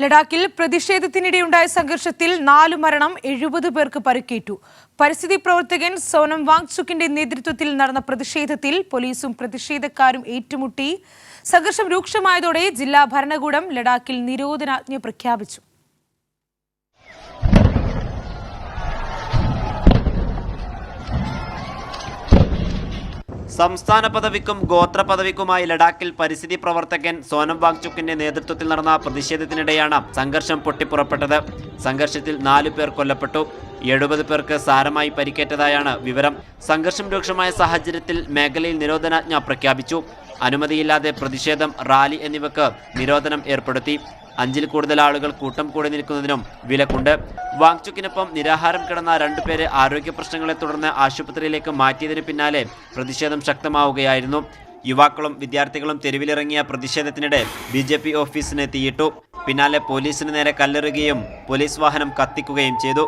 ലഡാക്കിൽ പ്രതിഷേധത്തിനിടെയുണ്ടായ സംഘർഷത്തിൽ നാലു മരണം എഴുപത് പേർക്ക് പരിക്കേറ്റു. പരിസ്ഥിതി പ്രവർത്തകൻ സോനം വാങ്ചുക്കിന്റെ നേതൃത്വത്തിൽ നടന്ന പ്രതിഷേധത്തിൽ പോലീസും പ്രതിഷേധക്കാരും ഏറ്റുമുട്ടി. സംഘർഷം രൂക്ഷമായതോടെ ജില്ലാ ഭരണകൂടം ലഡാക്കിൽ നിരോധനാജ്ഞ പ്രഖ്യാപിച്ചു. സംസ്ഥാന പദവിക്കും ഗോത്ര പദവിക്കുമായി ലഡാക്കിൽ പരിസ്ഥിതി പ്രവർത്തകൻ സോനം വാങ്ചുക്കിന്റെ നേതൃത്വത്തിൽ നടന്ന പ്രതിഷേധത്തിനിടെയാണ് സംഘർഷം പൊട്ടിപ്പുറപ്പെട്ടത്. സംഘർഷത്തിൽ നാലു പേർ കൊല്ലപ്പെട്ടു. എഴുപത് പേർക്ക് സാരമായി പരിക്കേറ്റതായാണ് വിവരം. സംഘർഷം രൂക്ഷമായ സാഹചര്യത്തിൽ മേഖലയിൽ നിരോധനാജ്ഞ പ്രഖ്യാപിച്ചു. അനുമതിയില്ലാതെ പ്രതിഷേധം റാലി എന്നിവക്ക് നിരോധനം ഏർപ്പെടുത്തി. അഞ്ചിൽ കൂടുതൽ ആളുകൾ കൂട്ടം കൂടി നിൽക്കുന്നതിനും വിലക്കുണ്ട്. വാങ്ചുക്കിനൊപ്പം നിരാഹാരം കിടന്ന രണ്ടുപേരെ ആരോഗ്യ പ്രശ്നങ്ങളെ തുടർന്ന് ആശുപത്രിയിലേക്ക് മാറ്റിയതിന് പിന്നാലെ പ്രതിഷേധം ശക്തമാവുകയായിരുന്നു. യുവാക്കളും വിദ്യാർത്ഥികളും തെരുവിലിറങ്ങിയ പ്രതിഷേധത്തിനിടെ ബി ജെ പി ഓഫീസിന് തീയിട്ടു. പിന്നാലെ പോലീസിന് നേരെ കല്ലെറുകയും പോലീസ് വാഹനം കത്തിക്കുകയും ചെയ്തു.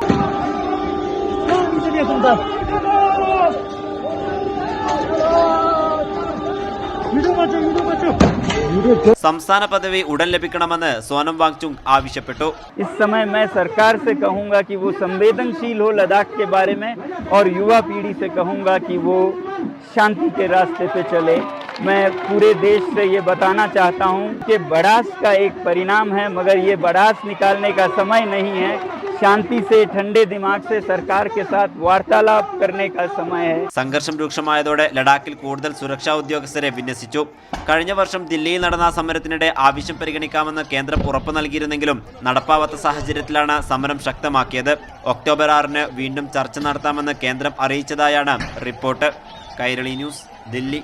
സംസ്ഥാന പദവി ഉടൻ ലഭിക്കണമെന്ന് സോനം വാങ്ചുങ് ആവശ്യപ്പെട്ടു इस समय मैं सरकार से कहूंगा कि वो संवेदनशील हो लद्दाख के बारे में और युवा पीढ़ी से कहूंगा कि वो शांति के रास्ते पे चले मैं पूरे देश से ये बताना चाहता हूँ कि बड़ास का एक परिणाम है मगर ये बड़ास निकालने का समय नहीं है शांति से ठंडे दिमाग से सरकार के साथ वार्तालाप करने का समय है സംഘർഷം രൂക്ഷമായതോടെ ലഡാക്കിൽ കൂടുതൽ സുരക്ഷാ ഉദ്യോഗസ്ഥരെ വിന്യസിച്ചു കഴിഞ്ഞ വർഷം ദില്ലിയിൽ നടന്ന സമരത്തിനിടെ ആവശ്യം പരിഗണിക്കാമെന്ന് കേന്ദ്രം ഉറപ്പു നൽകിയിരുന്നെങ്കിലും നടപ്പാവാത്ത സാഹചര്യത്തിലാണ് സമരം ശക്തമാക്കിയത് ഒക്ടോബർ ആറിന് വീണ്ടും ചർച്ച നടത്താമെന്ന് കേന്ദ്രം അറിയിച്ചതായാണ് റിപ്പോർട്ട് കൈരളി ന്യൂസ് ദില്ലി